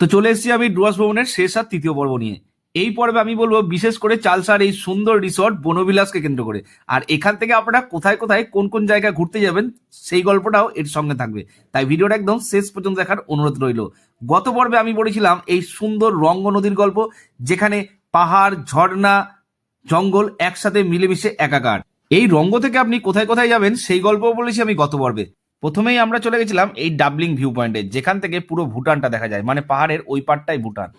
তো চলে এসেছি আমি ডুয়ার্স ভবনের শেষ আর তৃতীয় পর্ব নিয়ে। এই পর্বে আমি বলব বিশেষ করে চালসার এই সুন্দর রিসর্ট বনবিলাসকে কেন্দ্র করে। আর এখান থেকে আপনারা কোথায় কোথায় কোন কোন জায়গায় ঘুরতে যাবেন সেই গল্পটাও এর সঙ্গে থাকবে। তাই ভিডিওটা একদম শেষ পর্যন্ত দেখার অনুরোধ রইল। গত পর্বে আমি বলেছিলাম এই সুন্দর রঙ্গ নদীর গল্প, যেখানে পাহাড়, ঝর্ণা, জঙ্গল একসাথে মিলেমিশে একাকার। এই রঙ্গ থেকে আপনি কোথায় কোথায় যাবেন সেই গল্প বলেছি আমি গত পর্বে। প্রথমেই আমরা চলে গেছিলাম এই ডাবলিং ভিউ পয়েন্টে যেখান থেকে পুরো ভুটানটা দেখা যায় মানে পাহাড়ের ওই পারটাই ভুটান।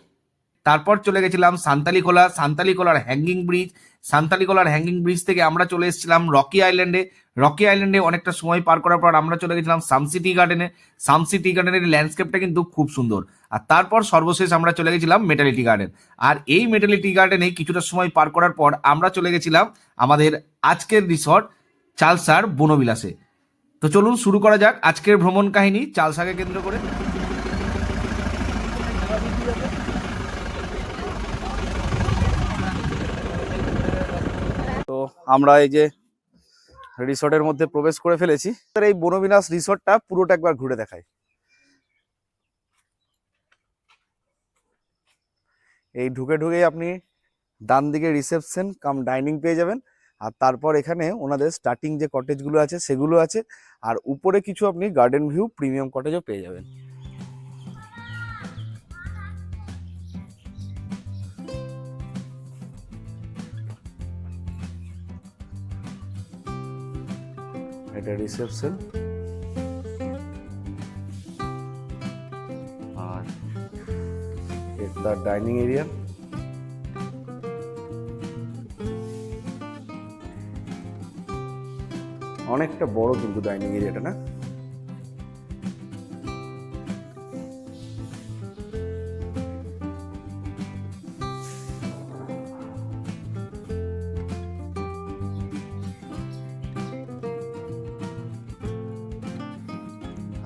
তারপর চলে গেছিলাম সান্তালিকোলা সান্তালিকোলার হ্যাঙ্গিং ব্রিজ সান্তালিকোলার হ্যাঙ্গিং ব্রিজ থেকে আমরা চলে এসেছিলাম রকি আইল্যান্ডে। রকি আইল্যান্ডে অনেকটা সময় পার করার পর আমরা চলে গেছিলাম সামসিটি গার্ডেনে। সামসিটি গার্ডেনের ল্যান্ডস্কেপটা কিন্তু খুব সুন্দর। আর তারপর সর্বশেষ আমরা চলে গেছিলাম মেটালিটি গার্ডেন। আর এই মেটালিটি গার্ডেনে কিছুটা সময় পার করার পর আমরা চলে গেছিলাম আমাদের আজকের রিসর্ট চালসার বনবিলাসে। তো চলুন শুরু করা যাক। আজকের ভ্রমণ কাহিনী চালসাকে কেন্দ্র করে। তো আমরা এই যে রিসর্টের মধ্যে প্রবেশ করে ফেলেছি। এই বনবিনাশ রিসর্টটা পুরোটা একবার ঘুরে দেখাই। এই ঢুকে ঢুকেই আপনি ডান দিকে রিসেপশন, কাম ডাইনিং পেয়ে যাবেন। আর তারপর এখানে ওনাদের স্টার্টিং যে কটেজগুলো আছে সেগুলো আছে, আর উপরে কিছু আপনি গার্ডেন ভিউ প্রিমিয়াম কটেজও পেয়ে যাবেন। এটা রিসেপশন আর এটা ডাইনিং এরিয়া অনেকটা বড় কিন্তু ডাইনিং এরিয়াটা না?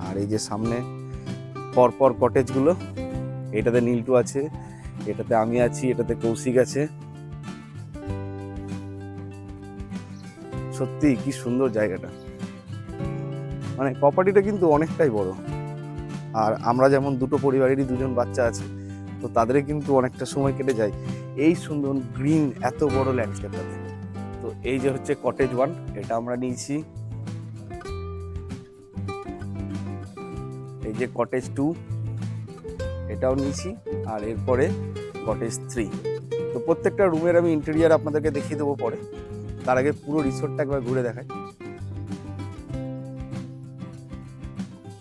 আর এই যে সামনে পরপর কটেজগুলো এটাতে নীলটু আছে, এটাতে আমি আছি, এটাতে কৌশিক আছে। সত্যি কি সুন্দর জায়গাটা। মানে প্রপার্টিটা কিন্তু অনেকটাই বড়। আর আমরা যেমন দুটো পরিবারেরই দুজন বাচ্চা আছে, তো তাদের কিন্তু অনেকটা সময় কেটে যায় এই সুন্দর গ্রিন এত বড় ল্যান্ডস্কেপটাতে তো এই যে হচ্ছে কটেজ ওয়ান এটা আমরা নিয়েছি। এই যে কটেজ টু এটাও নিয়েছি। আর এরপরে কটেজ থ্রি তো প্রত্যেকটা রুমের আমি ইন্টেরিয়ার আপনাদেরকে দেখিয়ে দেবো পরে। তার আগে পুরো রিসোর্টটা একবার ঘুরে দেখাই।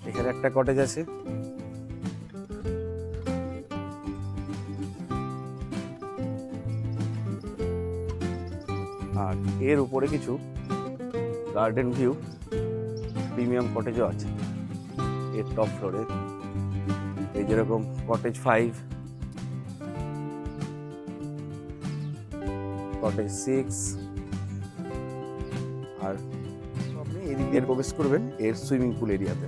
এখানে একটা কটেজ আছে। আর এর উপরে কিছু গার্ডেন ভিউ প্রিমিয়াম কটেজও আছে। এর টপ ফ্লোরে এই যেরকম কটেজ ফাইভ কটেজ সিক্স দিয়ে প্রবেশ করবেন এর সুইমিং পুল এরিয়াতে।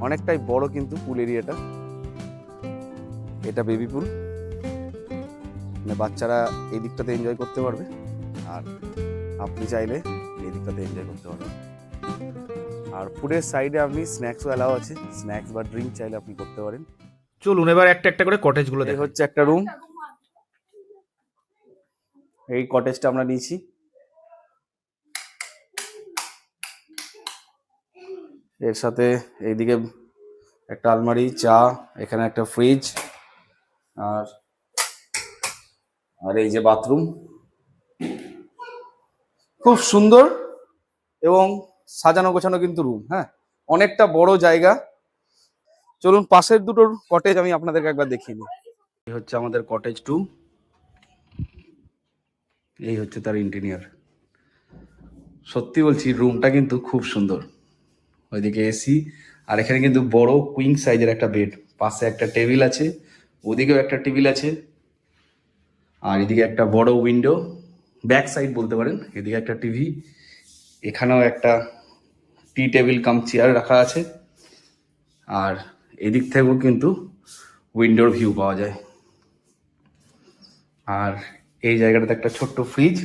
অনেকটাই বড় কিন্তু পুল এরিয়াটা। এটা বেবি পুল। মানে বাচ্চারা এই দিকটাতে এনজয় করতে পারবে। আর আপনি চাইলে এই দিকটাতে এনজয় করতে পারবেন। আর ফুডের সাইডে আপনি স্ন্যাক্সও অ্যালাও আছে। স্ন্যাক্স বা ড্রিঙ্ক চাইলে আপনি করতে পারেন। চলুন এবার একটা একটা করে কটেজগুলো এই দেখো হচ্ছে একটা রুম এই কটেজটা আমরা নিয়েছি। এর সাথে এইদিকে একটা আলমারি চা এখানে একটা ফ্রিজ আর আর এই যে বাথরুম খুব সুন্দর এবং সাজানো গোছানো কিন্তু রুম হ্যাঁ? অনেকটা বড় জায়গা। চলুন পাশের দুটোর কটেজ আমি আপনাদেরকে একবার দেখিয়ে দিই। এই হচ্ছে আমাদের কটেজ টু এই হচ্ছে তার ইন্টেরিয়ার সত্যি বলছি রুমটা কিন্তু খুব সুন্দর। ওইদিকে এসি আর এখানে কিন্তু বড় কুইং সাইজের একটা বেড পাশে একটা টেবিল আছে, ওদিকেও একটা টেবিল আছে। আর এদিকে একটা বড় উইন্ডো ব্যাক সাইড বলতে পারেন। এদিকে একটা টিভি এখানেও একটা টি টেবিল কাম চেয়ার রাখা আছে। আর এদিক থেকেও কিন্তু উইন্ডোর ভিউ পাওয়া যায়। আর এই জায়গাটাতে একটা ছোট্ট ফ্রিজ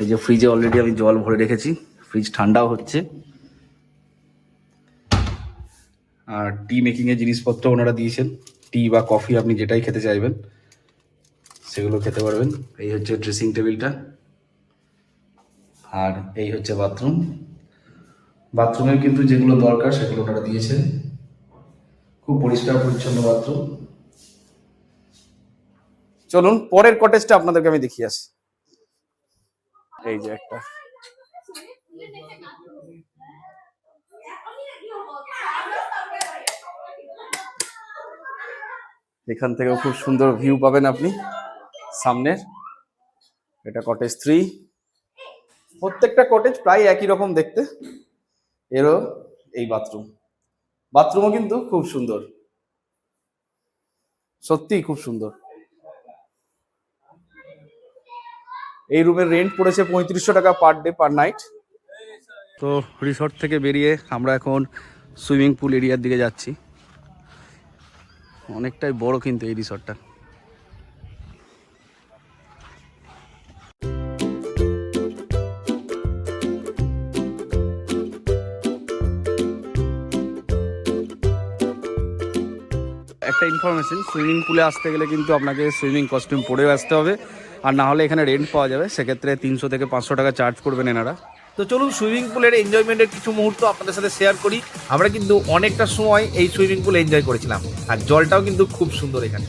এই যে ফ্রিজে অলরেডি আমি জল ভরে রেখেছি। ফ্রিজ ঠান্ডাও হচ্ছে। আর টি মেকিং এর জিনিসপত্র ওনারা দিয়েছেন। টি বা কফি আপনি যেটাই খেতে চাইবেন, সেগুলো খেতে পারবেন। এই হচ্ছে ড্রেসিং টেবিলটা আর এই হচ্ছে বাথরুম বাথরুমের কিন্তু যেগুলো দরকার, সেগুলো ওনারা দিয়েছেন। খুব পরিষ্কার, পরিচ্ছন্ন বাথরুম চলুন, পরের কটেজটা আপনাদেরকে আমি দেখিয়ে আসি। এই যে একটা। এখান থেকেও খুব সুন্দর ভিউ পাবেন আপনি। সামনের। এটা কটেজ থ্রি প্রত্যেকটা কটেজ প্রায় একই রকম দেখতে। এরও এই বাথরুম বাথরুমও কিন্তু খুব সুন্দর। সত্যি খুব সুন্দর। এই রুমের রেন্ট পড়েছে পঁয়ত্রিশশো টাকা পার ডে পার নাইট তো রিসর্ট থেকে বেরিয়ে আমরা এখন সুইমিং পুল এরিয়ার দিকে যাচ্ছি। অনেকটাই বড় কিন্তু এই রিসর্টটা একটা ইনফরমেশন সুইমিং পুলে আসতে গেলে কিন্তু আপনাকে সুইমিং কস্টিউম পরেও আসতে হবে। আর না হলে এখানে রেন্ট পাওয়া যাবে, সেক্ষেত্রে তিনশো থেকে পাঁচশো টাকা চার্জ করবেন এনারা। তো চলুন সুইমিং পুলের এনজয়মেন্টের কিছু মুহূর্ত আপনাদের সাথে শেয়ার করি। আমরা কিন্তু অনেকটা সময় এই সুইমিং পুলে এনজয় করেছিলাম। আর জলটাও কিন্তু খুব সুন্দর এখানে।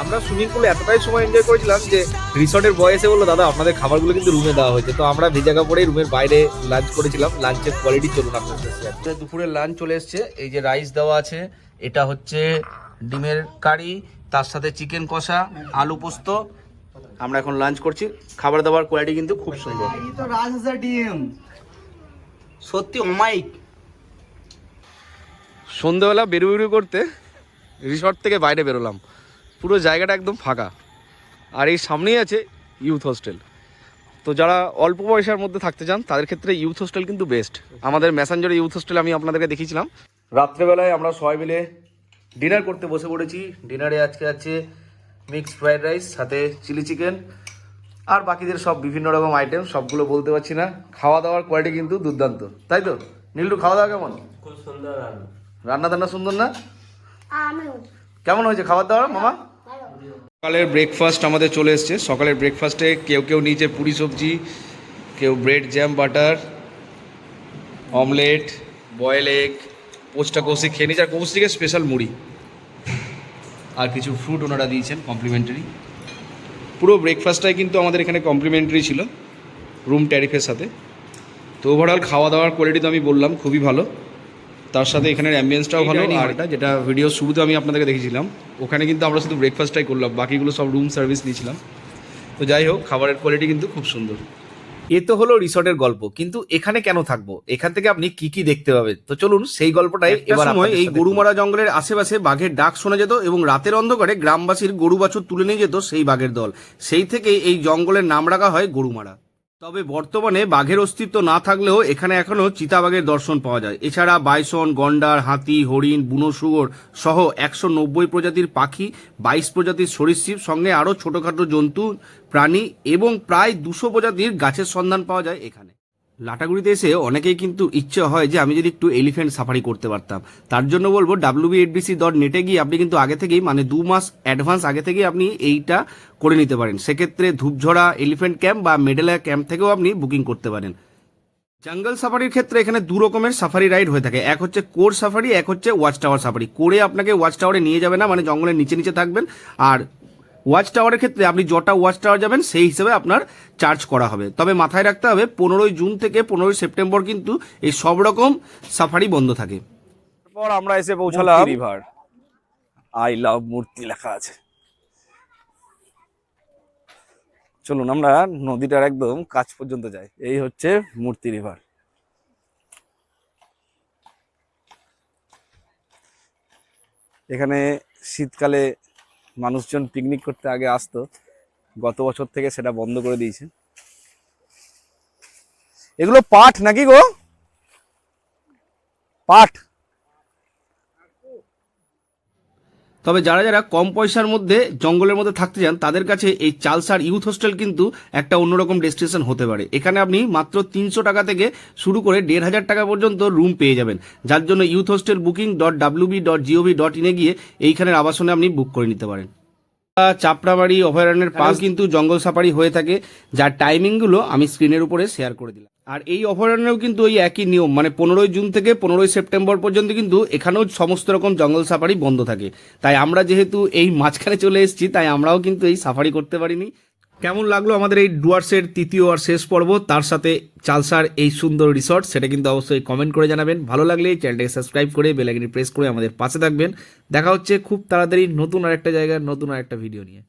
আমরা সুইমিং পুলে এতটাই সময় এনজয় করেছিলাম যে রিসর্টের বয় এসে বলল দাদা আপনাদের খাবারগুলো কিন্তু রুমে দেওয়া হয়েছে। তো আমরা ভেজা কাপড়ে রুমের বাইরে লাঞ্চ করেছিলাম। লাঞ্চের কোয়ালিটি চলুন আপনাদের। দুপুরের লাঞ্চ চলে এসছে। এই যে রাইস দেওয়া আছে এটা হচ্ছে ডিমের কারি তার সাথে চিকেন কষা আলু পোস্ত। আমরা এখন লাঞ্চ করছি। খাবার দাবার কোয়ালিটি কিন্তু খুব সুন্দর। ডিম। সত্যি অমাইক সন্ধ্যেবেলা বেরু বেরু করতে রিসর্ট থেকে বাইরে বেরোলাম। পুরো জায়গাটা একদম ফাঁকা। আর এই সামনেই আছে ইউথ হোস্টেল তো যারা অল্প পয়সার মধ্যে থাকতে চান, তাদের ক্ষেত্রে ইউথ হোস্টেল কিন্তু বেস্ট আমাদের ম্যাসেঞ্জারে ইউথ হোস্টেল আমি আপনাদেরকে দেখিয়েছিলাম। রাত্রেবেলায় আমরা সবাই মিলে ডিনার করতে বসে পড়েছি। ডিনারে আজকে আছে মিক্সড ফ্রাইড রাইস সাথে চিলি চিকেন আর বাকিদের সব বিভিন্ন রকম আইটেম সবগুলো বলতে পারছি না। খাওয়া দাওয়ার কোয়ালিটি কিন্তু দুর্দান্ত। তাই তো? নীলটু খাওয়া দাওয়া কেমন? খুব সুন্দর রান্না। টান্না সুন্দর না? কেমন হয়েছে খাবার দাবার মামা সকালের ব্রেকফাস্ট আমাদের চলে এসছে। সকালের ব্রেকফাস্টে কেউ কেউ নিচে পুরি সবজি কেউ bread jam butter omelette boiled egg Posta কৌশি খেয়ে নিয়েছে। আর কৌশিকে স্পেশাল মুড়ি। আর কিছু ফ্রুট ওনারা দিয়েছেন কমপ্লিমেন্টারি পুরো ব্রেকফাস্টটাই কিন্তু আমাদের এখানে কমপ্লিমেন্টারি ছিল রুম ট্যারিফের সাথে। তো ওভারঅল খাওয়া দাওয়ার কোয়ালিটি তো আমি বললাম খুবই ভালো। তার সাথে এখানের অ্যাম্বিয়েন্সটাও ভালো আর এটা যেটা ভিডিও শুরুতে আমি আপনাদেরকে দেখেছিলাম ওখানে কিন্তু আমরা শুধু ব্রেকফাস্টটাই করলাম বাকিগুলো সব রুম সার্ভিস নিয়েছিলাম। তো যাই হোক খাবারের কোয়ালিটি কিন্তু খুব সুন্দর। এ তো হলো রিসর্টের গল্প কিন্তু এখানে কেন থাকব? এখান থেকে আপনি কি কি দেখতে পাবেন? তো চলুন সেই গল্পটাই এবার সময় এই গরুমারা জঙ্গলের আশেপাশে বাঘের ডাক শোনা যেত এবং রাতের অন্ধকারে গ্রামবাসীর গরু বাছুর তুলে নিয়ে যেত সেই বাঘের দল। সেই থেকে এই জঙ্গলের নাম রাখা হয় গরুমারা তবে বর্তমানে বাঘের অস্তিত্ব না থাকলেও এখানে এখনও চিতাবাঘের দর্শন পাওয়া যায়। এছাড়া বাইসন, গন্ডার, হাতি, হরিণ, বুনো সহ একশো নব্বই প্রজাতির পাখি, বাইশ প্রজাতির সরীসৃপ, সঙ্গে আরও ছোটোখাটো জন্তু, প্রাণী এবং প্রায় দুশো প্রজাতির গাছের সন্ধান পাওয়া যায় এখানে। লাটাগুড়িতে এসে অনেকেই কিন্তু ইচ্ছে হয় যে আমি যদি একটু এলিফ্যান্ট সাফারি করতে পারতাম। তার জন্য বলব ডাব্লিউবি এইটবিসি ডট নেটে গিয়ে আপনি কিন্তু আগে থেকেই মানে দু মাস অ্যাডভান্স আগে থেকেই আপনি এইটা করে নিতে পারেন। সেক্ষেত্রে ধূপঝড়া, এলিফ্যান্ট ক্যাম্প বা মেডেলা ক্যাম্প থেকেও আপনি বুকিং করতে পারেন। জঙ্গল সাফারির ক্ষেত্রে এখানে দু রকমের সাফারি রাইড হয়ে থাকে। এক হচ্ছে কোর সাফারি, এক হচ্ছে ওয়াচ টাওয়ার সাফারি। কোরে আপনাকে ওয়াচ টাওয়ারে নিয়ে যাবে না মানে জঙ্গলের নিচে নিচে থাকবেন। আর ওয়াচ টাওয়ারের ক্ষেত্রে আপনি যটা ওয়াচ টাওয়ার যাবেন সেই হিসেবে আপনার চার্জ করা হবে। তবে মাথায় রাখতে হবে পনেরোই জুন থেকে পনেরোই সেপ্টেম্বর কিন্তু এই সব রকম সাফারি বন্ধ থাকে। তারপর আমরা এসে পৌঁছালাম। রিভার। আই লাভ মূর্তি লেখা আছে। চলুন আমরা নদীটার একদম কাছ পর্যন্ত যাই। এই হচ্ছে মূর্তি রিভার। এখানে শীতকালে মানুষজন পিকনিক করতে আগে আসতো। গত বছর থেকে সেটা বন্ধ করে দিয়েছে। এগুলো পাঠ নাকি গো? পাট তবে যারা যারা কম পয়সার মধ্যে জঙ্গলের মধ্যে থাকতে চান তাদের কাছে এই চালসার ইউথ হোস্টেল কিন্তু একটা অন্যরকম ডেস্টিনেশন হতে পারে। এখানে আপনি মাত্র তিনশো টাকা থেকে শুরু করে দেড় হাজার টাকা পর্যন্ত রুম পেয়ে যাবেন। যার জন্য youth hostel booking dot WB dot GOV dot ইনে গিয়ে এইখানের আবাসনে আপনি বুক করে নিতে পারেন। চাপড়াবাড়ি অভয়ারণ্যের পাশ কিন্তু জঙ্গল সাফারি হয়ে থাকে যার টাইমিংগুলো আমি স্ক্রিনের উপরে শেয়ার করে দিলাম। আর এই অভয়ারণ্যেও কিন্তু ওই একই নিয়ম। মানে পনেরোই জুন থেকে পনেরোই সেপ্টেম্বর পর্যন্ত কিন্তু এখানেও সমস্ত রকম জঙ্গল সাফারি বন্ধ থাকে। তাই আমরা যেহেতু এই মাঝখানে চলে এসেছি, তাই আমরাও কিন্তু এই সাফারি করতে পারিনি। কেমন লাগল আমাদের এই ডুয়ার্সের তৃতীয় আর শেষ পর্ব? তার সাথে চালসার এই সুন্দর রিসর্ট, সেটা কিন্তু অবশ্যই কমেন্ট করে জানাবেন। ভালো লাগলে চ্যানেলটাকে সাবস্ক্রাইব করে বেলাইকনি প্রেস করে আমাদের পাশে থাকবেন। দেখা হচ্ছে খুব তাড়াতাড়ি নতুন আরেকটা জায়গায়, নতুন আরেকটা ভিডিও নিয়ে।